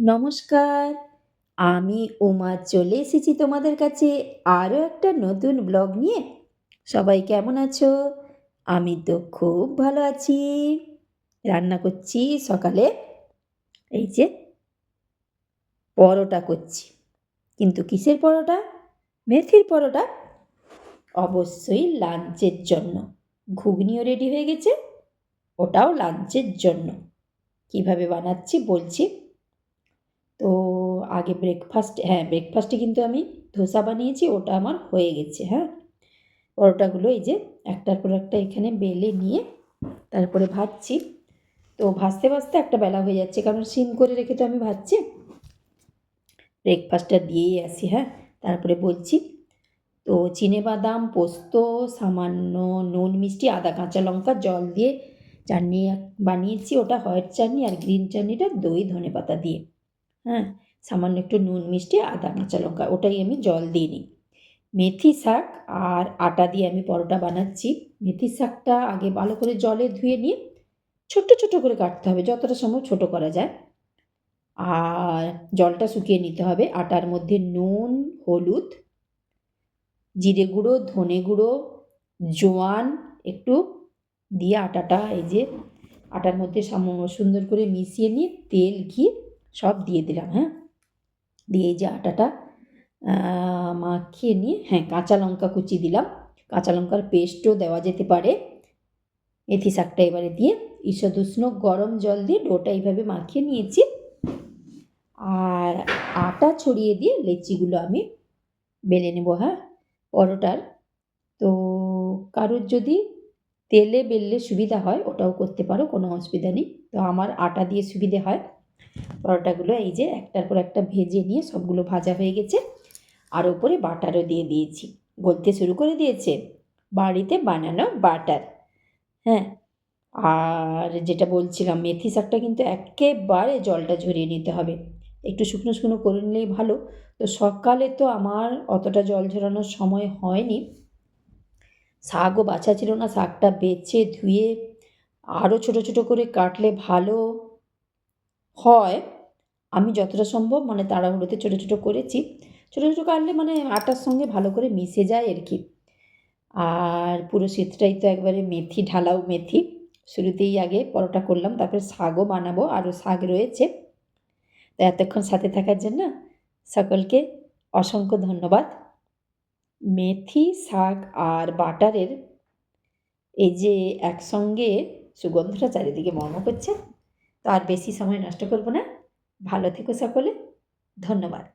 নমস্কার, আমি উমা চলে এসেছি তোমাদের কাছে আরও একটা নতুন ব্লগ নিয়ে। সবাই কেমন আছো? আমি তো খুব ভালো আছি। রান্না করছি সকালে। এই যে পরোটা করছি। কিন্তু কিসের পরোটা? মেথির পরোটা। অবশ্যই লাঞ্চের জন্য। ঘুগনিও রেডি হয়ে গেছে, ওটাও লাঞ্চের জন্য। কীভাবে বানাচ্ছি বলছি। আগে ব্রেকফাস্ট হ্যাঁ ব্রেকফাস্টে কিন্তু আমি ধোসা বানিয়েছি, ওটা আমার হয়ে গেছে হ্যাঁ। পরোটাগুলো এই যে একটার পর একটা এখানে বেলে নিয়ে তারপরে ভাজছি। তো ভাজতে ভাজতে একটা বেলা হয়ে যাচ্ছে, কারণ সিম করে রেখে তো আমি ভাজছি। ব্রেকফাস্টটা দিয়েই আসি হ্যাঁ। তারপরে বলছি, তো চিনে বাদাম, পোস্ত, সামান্য নুন, মিষ্টি, আদা, কাঁচা লঙ্কা, জল দিয়ে চাটনি বানিয়েছি, ওটা হোয়াইট চাটনি আর গ্রিন চাটনিটা দই ধনে পাতা দিয়ে হ্যাঁ। সামান্য একটু নুন মিষ্টি, আদা কাঁচা লঙ্কা, ওটাই আমি জল দিয়ে নিই। মেথি শাক আর আটা দিয়ে আমি পরোটা বানাচ্ছি। মেথি শাকটা আগে ভালো করে জলে ধুয়ে নিয়ে ছোট্ট ছোট করে কাটতে হবে, যতটা সম্ভব ছোট করা যায়। আর জলটা শুকিয়ে নিতে হবে, আটার মধ্যে নুন, হলুদ, জিরে গুঁড়ো, ধনে গুঁড়ো, জোয়ান একটু দিয়ে আটাটা এই যে আটার মধ্যে সামান্য সুন্দর করে মিশিয়ে নিয়ে তেল, ঘি সব দিয়ে দিলাম হ্যাঁ। দিয়ে যে আটাটা মাখিয়ে নিয়ে হ্যাঁ কাঁচা লঙ্কা কুচি দিলাম। কাঁচা লঙ্কার পেস্টও দেওয়া যেতে পারে। মেথি শাকটা এবারে দিয়ে ঈষদুষ্ণ গরম জল দিয়ে ডোটা এইভাবে মাখিয়ে নিয়েছি। আর আটা ছড়িয়ে দিয়ে লেচিগুলো আমি বেলে নেব হ্যাঁ পরোটার। তো কারোর যদি তেলে বেললে সুবিধা হয়, ওটাও করতে পারো, কোনো অসুবিধা নেই। তো আমার আটা দিয়ে সুবিধে হয়। পরোটাগুলো এই যে একটার পর একটা ভেজে নিয়ে সবগুলো ভাজা হয়ে গেছে। আর ওপরে বাটারও দিয়ে দিয়েছি। গলতে শুরু করে দিয়েছে বাড়িতে বানানো বাটার। হ্যাঁ আর যেটা বলছিলাম, মেথি শাকটা কিন্তু একেবারে জলটা ঝরিয়ে নিতে হবে। একটু শুকনো শুকনো করে নিলেই ভালো। তো সকালে তো আমার অতটা জল ঝরানোর সময় হয়নি। শাকও বাছা ছিল না, শাকটা বেছে ধুয়ে আরও ছোটো ছোটো করে কাটলে ভালো। হয়, আমি যতটা সম্ভব মানে তাড়াহুড়োতে ছোটো ছোটো করেছি। ছোটো ছোটো কাটলে মানে আটার সঙ্গে ভালো করে মিশে যায় আর কি। আর পুরো শীতটাই তো একবারে মেথি, ঢালাও মেথি। শুরুতেই আগে পরোটা করলাম, তারপরে শাকও বানাবো, আরও শাক রয়েছে। তো এতক্ষণ সাথে থাকার জন্য সকলকে অসংখ্য ধন্যবাদ। মেথি, শাক আর বাটারের এই যে একসঙ্গে সুগন্ধটা চারিদিকে মর্ম করছে তো আর বেশি সময় নষ্ট করব না। ভালো থেকো সকলে। ধন্যবাদ।